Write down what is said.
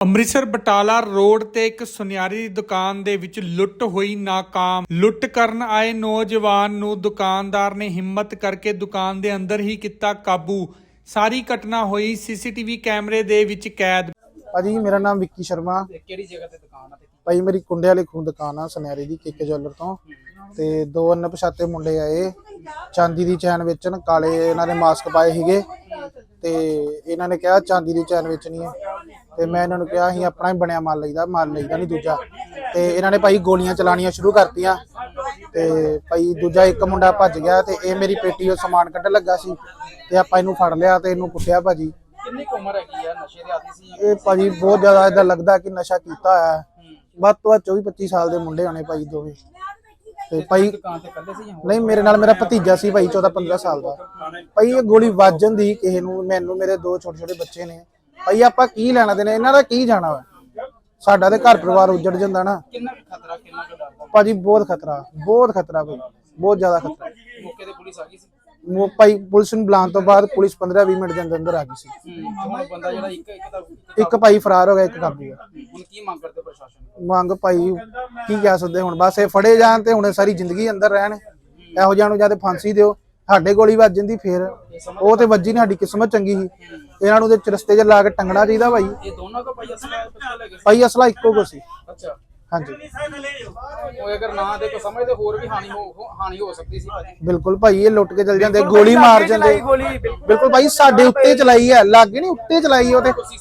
Amritsar Batala road ਤੇ ਇੱਕ ਸੁਨਿਆਰੀ ਦੀ ਦੁਕਾਨ ਦੇ ਵਿੱਚ ਲੁੱਟ ਹੋਈ ਨਾਕਾਮ। ਲੁੱਟ ਕਰਨ ਆਏ ਨੌਜਵਾਨ ਨੂੰ ਦੁਕਾਨਦਾਰ ਨੇ ਹਿੰਮਤ ਕਰਕੇ ਦੁਕਾਨ ਦੇ ਅੰਦਰ ਹੀ ਕੀਤਾ ਕਾਬੂ। ਸਾਰੀ ਘਟਨਾ ਹੋਈ ਸੀਸੀਟੀਵੀ ਕੈਮਰੇ ਦੇ ਵਿੱਚ ਕੈਦ। ਭਾਜੀ ਮੇਰਾ ਨਾਮ ਵਿੱਕੀ ਸ਼ਰਮਾ। ਕਿਹੜੀ ਜਗ੍ਹਾ ਤੇ ਦੁਕਾਨ ਆ ਤੇ ਭਾਈ ਮੇਰੀ ਕੁੰਡੇ ਵਾਲੀ ਖੂਨ ਦੁਕਾਨ ਆ ਸੁਨਿਆਰੀ ਦੀ ਕਿੱਕ ਜਵੈਲਰ ਤੋਂ। ਤੇ ਦੋ ਅਣਪਛਾਤੇ ਮੁੰਡੇ ਆਏ। ਚਾਂਦੀ ਦੀ ਚੈਨ ਵੇਚਣ ਕਾਲੇ ਇਹਨਾਂ ਨੇ ਮਾਸਕ ਪਾਏ ਸੀਗੇ। ਤੇ ਇਹਨਾਂ ਨੇ ਕਿਹਾ ਚਾਂਦੀ ਦੀ ਚੈਨ ਵੇਚਣੀ ਹੈ ਤੇ ਮੈਂ ਇਹਨਾਂ ਨੂੰ ਕਿਹਾ ਅਸੀਂ ਆਪਣਾ ਹੀ ਬਣਿਆ ਮਾਲ ਲਈਦਾ ਮਾਲ ਲਈਦਾ ਨਹੀਂ ਦੂਜਾ। ਤੇ ਇਹਨਾਂ ਨੇ ਭਾਈ ਗੋਲੀਆਂ ਚਲਾਣੀਆਂ ਸ਼ੁਰੂ ਕਰਤੀਆਂ। ਤੇ ਭਾਈ ਦੂਜਾ ਇੱਕ ਮੁੰਡਾ ਭੱਜ ਗਿਆ ਤੇ ਇਹ ਮੇਰੀ ਪੇਟੀ ਉਹ ਸਮਾਨ ਕੱਢਣ ਲੱਗਾ ਸੀ ਤੇ ਆਪਾਂ ਇਹਨੂੰ ਫੜ ਲਿਆ ਤੇ ਇਹਨੂੰ ਕੁੱਟਿਆ ਭਾਜੀ। ਕਿੰਨੀ ਉਮਰ ਹੈਗੀ ਆ ਨਸ਼ੇ ਦੇ ਆਦੀ ਸੀ? ਇਹ ਭਾਜੀ ਬਹੁਤ ਜ਼ਿਆਦਾ ਇਦਾਂ ਲੱਗਦਾ ਕਿ ਨਸ਼ਾ ਕੀਤਾ ਹੋਇਆ। ਵੱਧ ਤੋਂ ਵੱਧ 24 25 ਸਾਲ ਦੇ ਮੁੰਡੇ ਹੋਣੇ ਭਾਈ ਦੋਵੇਂ। ਤੇ ਭਾਈ? ਨਹੀਂ ਮੇਰੇ ਨਾਲ ਮੇਰਾ ਭਤੀਜਾ ਸੀ ਭਾਈ 14 15 ਸਾਲ ਦਾ। ਭਾਈ ਇਹ ਗੋਲੀ ਵੱਜਣ ਦੀ ਕਿਸੇ ਨੂੰ ਮੈਨੂੰ ਮੇਰੇ ਦੋ ਛੋਟੇ ਛੋਟੇ ਬੱਚੇ ਨੇ। ਭਾਈ ਆਪਾਂ ਕੀ ਲੈਣਾ ਦੇਣਾ ਇਹਨਾਂ ਦਾ ਕੀ ਜਾਣਾ ਵਾ? ਸਾਡਾ ਤੇ ਘਰ ਪਰਿਵਾਰ ਉੱਜੜ ਜਾਂਦਾ ਨਾ। ਕਿੰਨਾ ਕੁ ਖਤਰਾ ਕਿੰਨਾ ਕੁ ਡਰ? ਭਾਜੀ ਬਹੁਤ ਖਤਰਾ ਬਹੁਤ ਖਤਰਾ ਭਾਈ ਬਹੁਤ ਜ਼ਿਆਦਾ ਖਤਰਾ। ਮੌਕੇ ਤੇ ਪੁਲਿਸ ਆ ਗਈ ਸੀ? ਉਹ ਭਾਈ ਪੁਲਿਸ ਨੂੰ ਬੁਲਾਉਣ ਤੋਂ ਬਾਅਦ ਪੁਲਿਸ 15 20 ਮਿੰਟ ਦੇ ਅੰਦਰ ਅੰਦਰ ਆ ਗਈ ਸੀ। ਹੂੰ ਤੇ ਹੁਣ ਬੰਦਾ ਜਿਹੜਾ ਇੱਕ ਇੱਕ ਦਾ ਇੱਕ ਭਾਈ ਫਰਾਰ ਹੋ ਗਿਆ ਇੱਕ ਕਾਬੂ ਆ। ਹੁਣ ਕੀ ਮੰਗ ਕਰਦੇ ਪ੍ਰਸ਼ਾਸਨ ਮੰਗ ਭਾਈ ਕੀ ਕਹਿ ਸਕਦੇ ਹੁਣ? ਬਸ ਇਹ ਫੜੇ ਜਾਣ ਤੇ ਹੁਣ ਸਾਰੀ ਜ਼ਿੰਦਗੀ ਅੰਦਰ ਰਹਿਣ। ਇਹੋ ਜਿਹਾ ਨੂੰ ਜਾਂ ਤੇ ਫਾਂਸੀ ਦਿਓ। ਸਾਡੇ ਗੋਲੀ ਵੱਜ ਜਾਂਦੀ ਫੇਰ। ਉਹ ਤੇ ਵੱਜੀ ਨਹੀਂ ਸਾਡੀ ਕਿਸਮਤ ਚੰਗੀ ਸੀ। ਇਹਨਾਂ ਨੂੰ ਤੇ ਚਰਸਤੇ 'ਚ ਲਾ ਕੇ ਟੰਗਣਾ ਚਾਹੀਦਾ ਭਾਈ। ਇਹ ਦੋਨੋਂ ਕੋ ਭਾਈ ਅਸਲਾ? ਭਾਈ ਅਸਲਾ ਇੱਕੋ ਕੋ ਸੀ। ਅੱਛਾ। ਹਾਂਜੀ। ਉਹ ਅਗਰ ਨਾ ਦੇ ਕੋ ਸਮਝਦੇ ਹੋਰ ਵੀ ਹਾਨੀ ਹੋ ਹੋ- ਹਾਨੀ ਹੋ ਸਕਦੀ ਸੀ ਭਾਜੀ। ਬਿਲਕੁਲ ਭਾਈ ਇਹ ਲੁੱਟ ਕੇ ਚਲ ਜਾਂਦੇ ਗੋਲੀ ਮਾਰ ਜਾਂਦੇ। ਬਿਲਕੁਲ। ਭਾਈ ਸਾਡੇ ਉੱਤੇ ਚਲਾਈ ਹੈ ਲਾਗੇ ਨਹੀਂ ਉੱਤੇ ਚਲਾਈ ਉਹ ਤੇ।